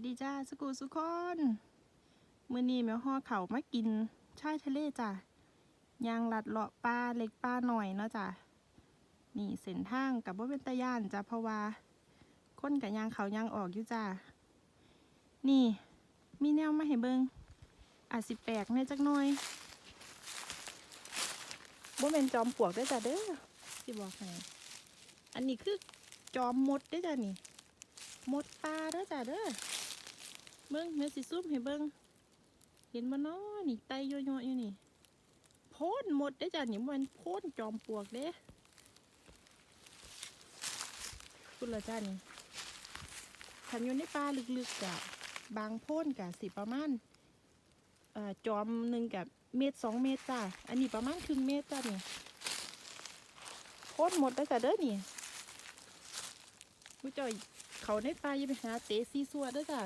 วัสดีจ้าสกูสุกคนมื้อนี้แมวห่อเขามากินชายทะเลจ้ะยางหลัดเลาะปลาเล็กปลาหน่อยเนาะจ้ะนี่เส้นทางกับว่าเป็นตะย่านจ้ะเพราะว่าค้นกับยางเขายางออกอยู่จ้ะนี่ มีแนวมาให้เบิงอาจสิแปลกแน่จักหน่อยบ่เป็นจอมปลวกได้จ้ะเด้อสิบอกให้อันนี้คือจอมมดได้จ้ะนี่หมดปลาเด้อจ้ะเด้อ เบิ้งแม่สิซุ่มให้เบิ้งเห็นบ่น้อนี่ไตย่อยๆอยู่นี่ โพนหมดเด้จ้ะนี่มันโพนจอมปลวกเด้คุณละจ้านี่ขันอยู่ในป่าลึกๆกะบางโพนกะสิประมาณอ่อจอมหนึ่งกับเมตรสองเมตรจ้ะอันนี้ประมาณครึ่งเมตรจ้ะนี่โพนหมดได้จ้ะเด้อนี่ผู้จ่อยเขาในป่าอย่าไปหาเตะซีซัวเด้จ้ะ